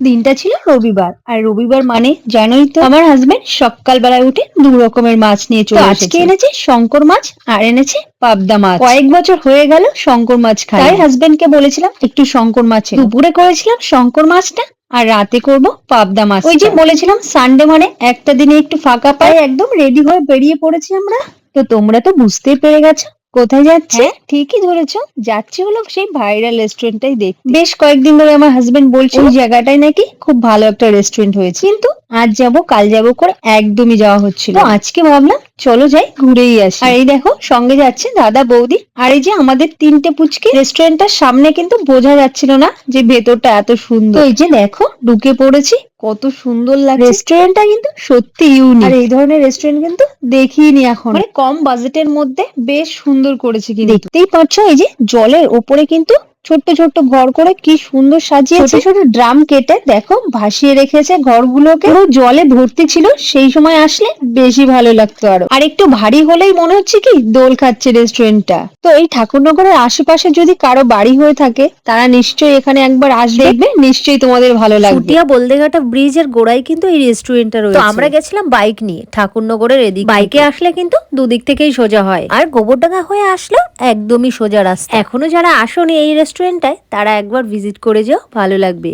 দিনটা ছিল রবিবার। আর রবিবার মানে জানোই তো আমার হাজবেন্ড সকালবেলায় উঠে দু রকমের মাছ নিয়ে চলে আজকে এনেছে শঙ্কর মাছ আর এনেছে পাবদা মাছ। কয়েক বছর হয়ে গেল শঙ্কর মাছ খাই তাই হাজবেন্ডকে বলেছিলাম একটু শঙ্কর মাছ দুপুরে করেছিলাম শঙ্কর মাছটা আর রাতে করব পাবদা মাছ ওই যে বলেছিলাম সানডে মানে একটা দিনে একটু ফাঁকা পাই। একদম রেডি হয়ে বেরিয়ে পড়েছি আমরা। তো তোমরা তো বুঝতেই পেরে গেছো। কোথায় যাচ্ছে? ঠিকই ধরেছো। যাচ্ছি হলো সেই ভাইরাল রেস্টুরেন্টটাই দেখতে। বেশ কয়েকদিন ধরে আমার হাজবেন্ড বলছে ওই জায়গাটাই নাকি খুব ভালো একটা রেস্টুরেন্ট হয়েছে। কিন্তু আজ যাব, কাল যাব করে একদমই যাওয়া হচ্ছিল। আজকে ভাবলাম চলো যাই, ঘুরেই আসি। আর এই দেখো, সঙ্গে যাচ্ছে দাদা বৌদি। আর এই যে আমাদের তিনটে পুচকি রেস্টুরেন্টটার সামনে কিন্তু বোঝা যাচ্ছিল না যে ভেতরটা এত সুন্দর। এই যে দেখো, ঢুকে পড়েছি, কত সুন্দর লাগে রেস্টুরেন্টটা কিন্তু সত্যি ইউনিক আর এই ধরনের রেস্টুরেন্ট কিন্তু দেখিনি এখন। মানে কম বাজেটের মধ্যে বেশ সুন্দর করেছে কিন্তু। দেখতেই পাচ্ছ, এই যে জলের ওপরে কিন্তু ছোট্ট ছোট্ট ঘর করে কি সুন্দর সাজিয়েছে। ছোট ছোট ড্রাম কেটে দেখো ভাসিয়ে রেখেছে ঘরগুলোকে। পুরো জলে ভর্তি ছিল সেই সময় আসলে বেশি ভালো লাগতো আরও। আর একটু ভারী হলেই মনে হচ্ছে কি দোল খাচ্ছে রেস্টুরেন্টটা তো এই ঠাকুরনগরের আশেপাশে যদি কারও বাড়ি হয়ে থাকে তারা নিশ্চয়ই এখানে একবার আসবে। দেখবে নিশ্চয়ই তোমাদের ভালো লাগবে। ফুটিয়া বলদেঘাটা ব্রিজের গোড়ায় কিন্তু এই রেস্টুরেন্টটা রয়েছে। তো আমরা গেছিলাম বাইক নিয়ে ঠাকুরনগরের এদিক। বাইকে আসলে কিন্তু দুদিক থেকেই সোজা হয়। আর গোবরডাঙ্গা হয়ে আসলেও একদমই সোজা রাস্তা। এখনও যারা আসোনি এই রেস্টুরেন্টটায় তারা একবার ভিজিট করে যাও ভালো লাগবে।